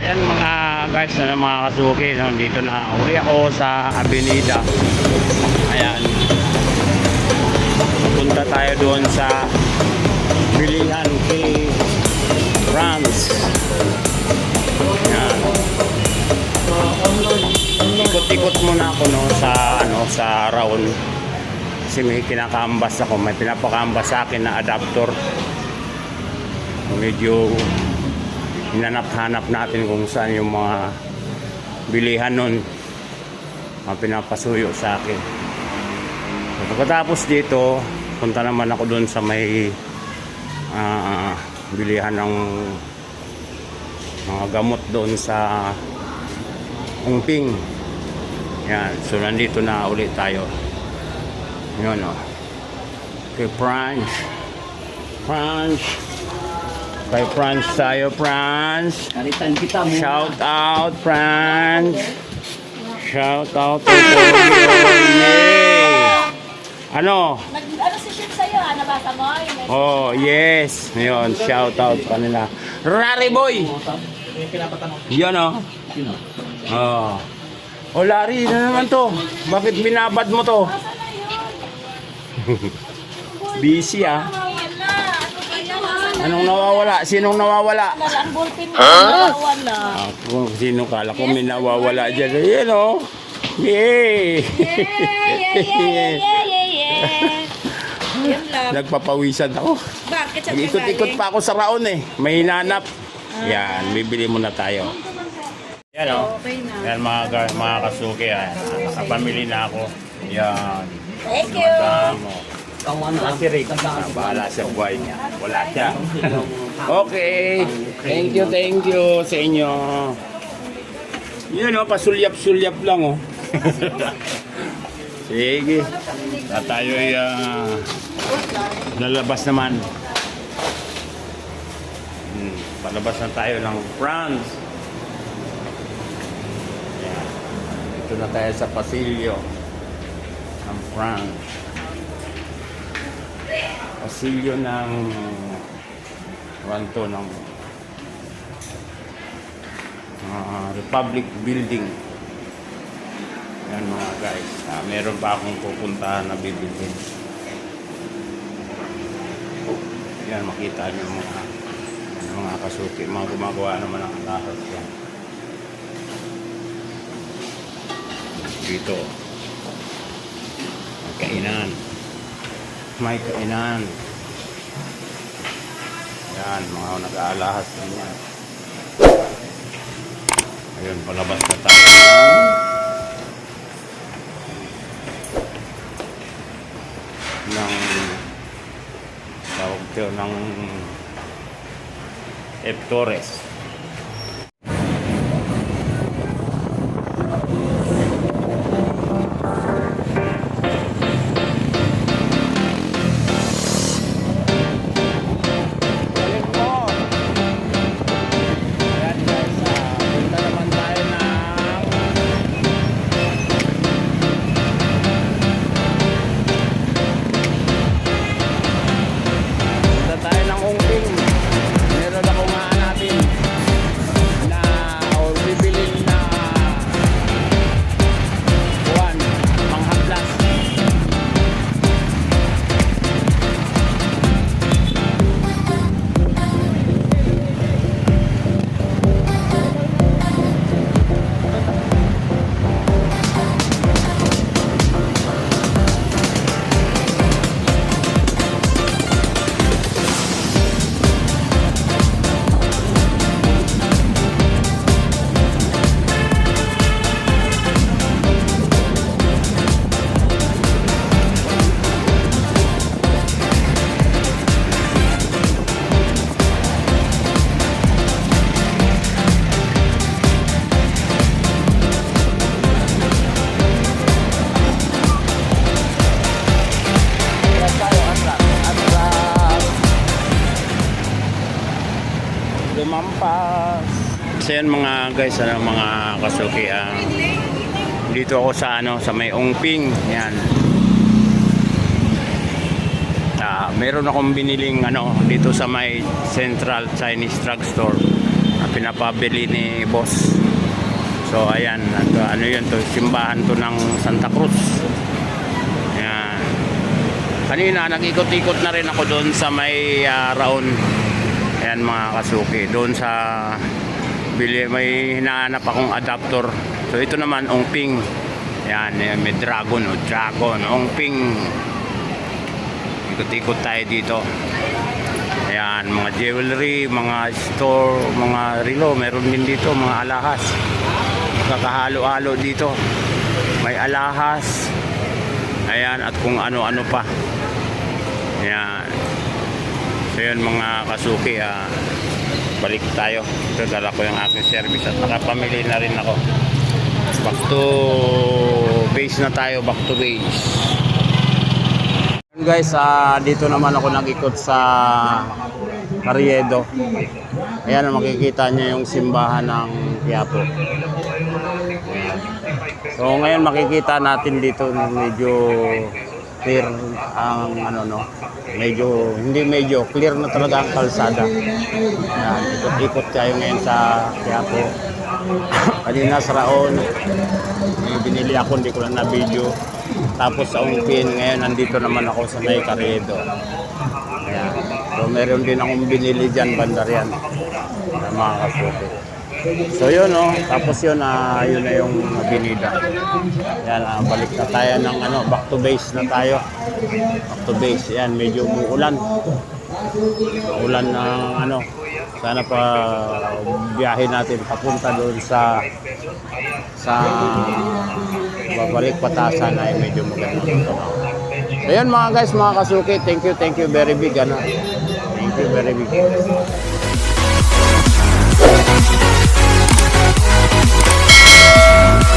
Ayan mga guys, na mga kasuki, nandito na uli ako sa Avenida. Ayan. Punta tayo doon sa bilihan kay France. Ayan. Ikot-ikot muna ako no sa ano sa round. Kasi may kinakambas ako, may pinapakambas sa akin na adapter. Medyo hinanap-hanap natin kung saan yung mga bilihan nun. Mga pinapasuyo sa akin. So, pagkatapos dito punta naman ako doon sa may ah, bilihan ng mga gamot doon sa Ungping yan so nandito na ulit tayo. Yun o kay Franz Franz Kay Franz tayo, Franz. Kalitan kita mo. Shout out, Franz. Shout out to! Ano? Nag, ano si Ship sa'yo ha? Nabasa mo? Oh, yes. Yun, shout out sa kanila. Rari boy! Yan oh. Sino? Oh. Oh, Larry, na naman to. Bakit binabad mo to? Busy ah. Nawawala. Ano ba yan? Nasaan na Anong nawawala? Sinong nawawala? Wala, ang ballpen mo. Nawawala. Ah, kung sino kala ko may nawawala dyan. Yan oh. Yay! Yeah, yeah, yeah. Yan lang. Nagpapawisan ako. Bakit Nag-ikot-ikot pa ako sa raon eh. May hinanap. Yan, bibili muna tayo. Yan o. Na. Yan mga, ka- mga kasuki. Yan. Nakapamili na ako. Yan. Thank you. Tamo. Ah, bahala sa buhay niya. Wala siya. Okay. Thank you, thank you sa inyo. Yan o, pasulyap-sulyap lang o. Sige. At tayo ay ah, lalabas naman. Hmm, palabas na tayo ng France. Ayan. Ito na tayo sa pasilyo ng France. Pasilyo ng Ranto ng ah, Republic Building. Yan mga guys. Ah, meron pa akong pupuntahan na bibilhin. Yan, makita niyo mga mga kasuki, mga gumagawa naman ng lahas yan. Dito. Kainan. May kainan. Yan, mga nag-aalahas din. Ayun, palabas na tayo ng ng tawag ito ng F. Torres. Lumampas. So yan mga guys, ano, mga kasuki. ah, dito ako sa ano, sa may Ongping. Yan. Ah, meron akong biniling ano dito sa may Central Chinese Drugstore. pinapabili ni boss. So ayan, at, uh, ano yun to, simbahan to ng Santa Cruz. Ayan. Kanina nag-ikot-ikot na rin ako doon sa may uh, Raon. Ayan mga kasuki, doon sa bili may hinahanap akong adapter. So ito naman ongping. Ayan, may dragon o dragon, ongping. Ikot-ikot tayo dito. Ayan, mga jewelry, mga store, mga relo, meron din dito, mga alahas. Kakahalo-halo dito. May alahas. Ayan, at kung ano-ano pa. Ayan. So mga kasuki, ah, balik tayo. Ito, dala ko yung aking service at nakapamili na rin ako. Back to base na tayo, back to base. Guys, ah, dito naman ako nag-ikot sa Carriedo. Ayan, makikita niyo yung simbahan ng Quiapo. So ngayon makikita natin dito medyo clear ang ano no. Medyo hindi medyo clear na talaga ang kalsada. Ayan, ikot-ikot tayo ngayon sa Quiapo. Kanina sa Raon, may binili ako, hindi ko lang na video. Tapos sa Ungpin, ngayon nandito naman ako sa May Carriedo. Ayan. So meron din akong binili dyan, banda riyan. Mga kasuki. So yun oh, tapos yun, ah, yun na yung binida. Yan, ah, balik na tayo ng ano, back to base na tayo. Back to base, yan, medyo umuulan. Ulan ng ano, sana pa biyahe natin papunta doon sa sa babalik patasan ay medyo maganda dito. So yun mga guys, mga kasuki, thank you, thank you very big. Ano? Thank you very big.